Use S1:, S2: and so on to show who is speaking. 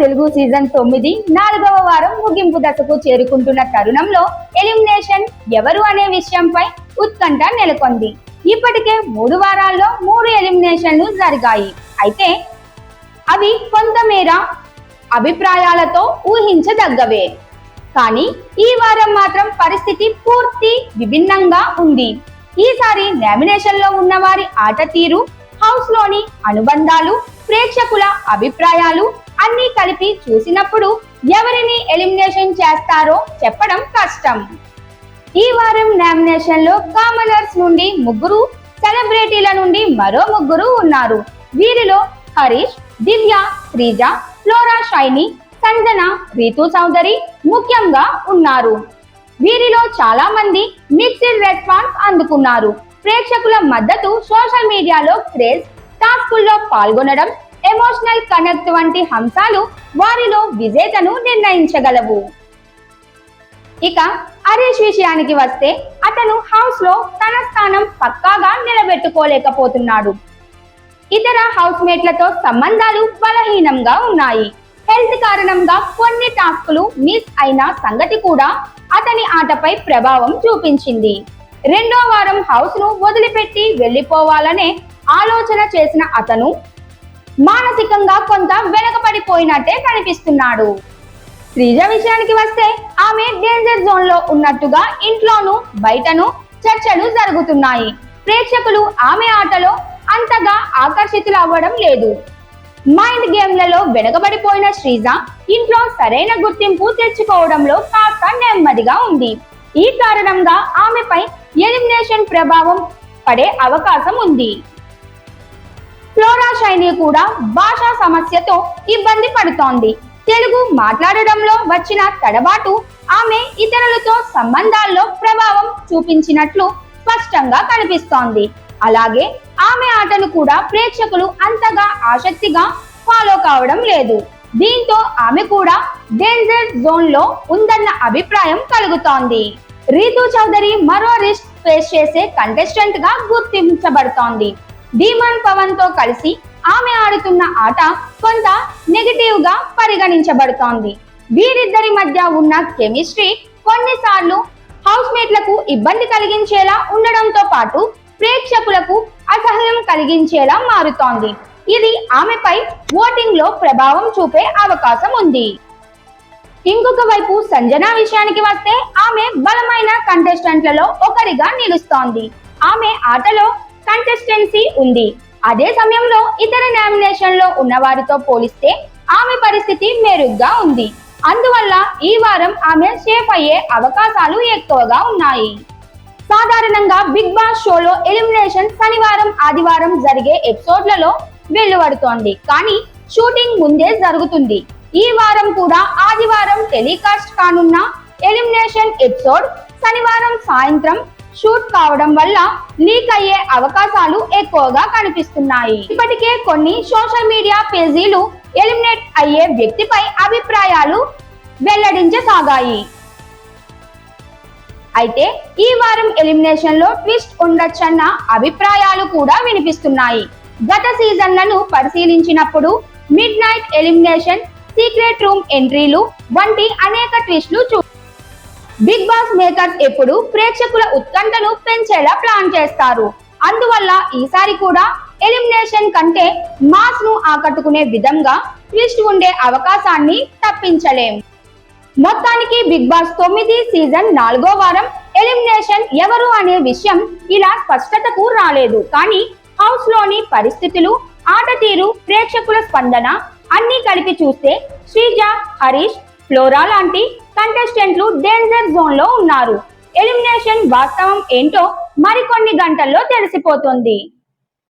S1: Telugu season తొమ్మిది నాలుగవ వారం ముగింపు దశకు చేరుకుంటున్న తరుణంలో ఎలిమినేషన్ ఎవరు అనే విషయంపై ఉత్కంఠ నెలకొంది. ఇప్పటికే మూడు వారాల్లో మూడు ఎలిమినేషన్లు జరిగాయి. అయితే అవి కొంతమేర అభిప్రాయాలతో ఊహించదగ్గవే. కానీ ఈ వారం మాత్రం పరిస్థితి పూర్తి విభిన్నంగా ఉంది. ఈసారి నామినేషన్లో ఉన్న వారి ఆట తీరు హౌస్లోని అనుబంధాలు ప్రేక్షకుల అభిప్రాయాలు అన్ని కలిపి చూసినప్పుడు ఎవరిని ఎలిమినేషన్ చేస్తారో చెప్పడం కష్టం. ఈ వారం నామినేషన్లో కామనర్స్ నుండి ముగ్గురు సెలబ్రిటీల నుండి మరో ముగ్గురు ఉన్నారు. వీరిలో హరీష్ దివ్య శ్రీజ ఫ్లోరా షైని సంజన రీతు చౌదరి ముఖ్యంగా ఉన్నారు. వీరిలో చాలా మంది మిక్స్డ్ రెస్పాన్స్ అందుకున్నారు. ప్రేక్షకుల మద్దతు సోషల్ మీడియాలో క్రేజ్ టాస్కుల్లో పాల్గొనడం ఎమోషనల్ కనెక్ట్ వంటి అంశాలు వారిలో విజేతను నిర్ణయించగలవు. ఇక హరీష్ విషయానికి వస్తే అతను హౌస్లో తన స్థానం పక్కాగా నిలబెట్టుకోలేకపోతున్నాడు. ఇతర హౌస్ మేట్లతో సంబంధాలు బలహీనంగా ఉన్నాయి. హెల్త్ కారణంగా కొన్ని టాస్కులు మిస్ అయిన సంగతి కూడా అతని ఆటపై ప్రభావం చూపించింది. రెండో వారం హౌస్ను వదిలిపెట్టి వెళ్ళిపోవాలనే ఆలోచన చేసిన అతను మానసికంగా కొంత వెనకబడిపోయినట్టే కనిపిస్తున్నాడు. శ్రీజ విషయానికి వస్తే ఆమె డేంజర్ జోన్లో ఉన్నట్టుగా ఇంట్లోనూ బయటను చర్చలు జరుగుతున్నాయి. ప్రేక్షకులు ఆమె ఆటలో అంతగా ఆకర్షితులు అవ్వడం లేదు. మైండ్ గేమ్లలో వెనకబడిపోయిన శ్రీజ ఇంట్లో సరైన గుర్తింపు తెచ్చుకోవడంలో కాస్త నెమ్మదిగా ఉంది. ఈ కారణంగా ఆమెపై ఎలిమినేషన్ ప్రభావం పడే అవకాశం ఉంది. ఫ్లోరా శైలి కూడా భాషా సమస్యతో ఇబ్బంది పడుతోంది. తెలుగు మాట్లాడడంలో వచ్చిన తడబాటు ఆమె ఇతరులతో సంబంధాల్లో ప్రభావం చూపించినట్లు స్పష్టంగా కనిపిస్తోంది. అలాగే ఆమె ఆటను కూడా ప్రేక్షకులు అంతగా ఆసక్తిగా ఫాలో కావడం లేదు. దీంతో ఆమె కూడా డేంజర్ జోన్లో ఉందన్న అభిప్రాయం కలుగుతోంది. రీతు చౌదరి మరో రిస్క్ ఫేస్ చేసే కంటెస్టెంట్గా గుర్తించబడుతోంది. ధీమాన్ పవన్తో కలిసి ఆమె ఆడుతున్న ఆట కొంత నెగటివ్గా పరిగణించబడుతోంది. వీరిద్దరి మధ్య ఉన్న కెమిస్ట్రీ కొన్నిసార్లు హౌస్ మేట్లకు ఇబ్బంది కలిగించేలా ఉండడంతో పాటు ప్రేక్షకులకు అసహ్యం కలిగించేలా మారుతోంది. ఇది ఆమెపై ఓటింగ్లో ప్రభావం చూపే అవకాశం ఉంది. ఇంకొక వైపు సంజన విషయానికి వస్తే ఆమె బలమైన కంటెస్టెంట్లలో ఒకరిగా నిలుస్తోంది. ఆమె ఆటలో కంటెస్టెన్సీ ఉంది. అదే సమయంలో ఇతర నామినేషన్లో ఉన్న వారితో పోలిస్తే ఆమె పరిస్థితి మెరుగ్గా ఉంది. అందువల్ల ఈ వారం ఆమె సేఫ్ అయ్యే అవకాశాలు ఎక్కువగా ఉన్నాయి. సాధారణంగా బిగ్ బాస్ షోలో ఎలిమినేషన్ శనివారం ఆదివారం జరిగే ఎపిసోడ్లలో వెలువడుతోంది. కానీ షూటింగ్ ముందే జరుగుతుంది. ఈ వారం కూడా ఆదివారం టెలికాస్ట్ కానున్న ఎలిమినేషన్ ఎపిసోడ్ శనివారం సాయంత్రం షూట్ కావడం వల్ల లీక్ అయ్యే అవకాశాలు ఎక్కువగా కనిపిస్తున్నాయి. ఇప్పటికే కొన్ని సోషల్ మీడియా పేజీలు ఎలిమినేట్ అయ్యే వ్యక్తిపై అభిప్రాయాలు వెల్లడించసాగాయి. అయితే ఈ వారం ఎలిమినేషన్లో ట్విస్ట్ ఉండొచ్చన్న అభిప్రాయాలు కూడా వినిపిస్తున్నాయి. గత సీజన్లను పరిశీలించినప్పుడు midnight elimination secret room ఎంట్రీలు వంటి అనేక ట్విస్ట్లు చూ బిగ్ బాస్ మేకర్స్ ఎప్పుడు ప్రేక్షకుల ఉత్కంఠను పెంచేలా ప్లాన్ చేస్తారు. అందువల్ల ఈసారి కూడా ఎలిమినేషన్ కంటే మాస్ను ఆకట్టుకునే విధంగా ట్విస్ట్ ఉండే అవకాశాన్ని తప్పించలేం. మొత్తానికి బిగ్ బాస్ తొమ్మిది సీజన్ నాలుగో వారం ఎలిమినేషన్ ఎవరు అనే విషయం ఇలా స్పష్టతకు రాలేదు. కానీ హౌస్లోని పరిస్థితులు ఆట తీరు ప్రేక్షకుల స్పందన అన్ని కలిపి చూస్తే శ్రీజ హరీష్ ఫ్లోరా లాంటి కంటెస్టెంట్లు డేంజర్ జోన్లో ఉన్నారు. ఎలిమినేషన్ వాస్తవం ఏంటో మరికొన్ని గంటల్లో తెలిసిపోతుంది.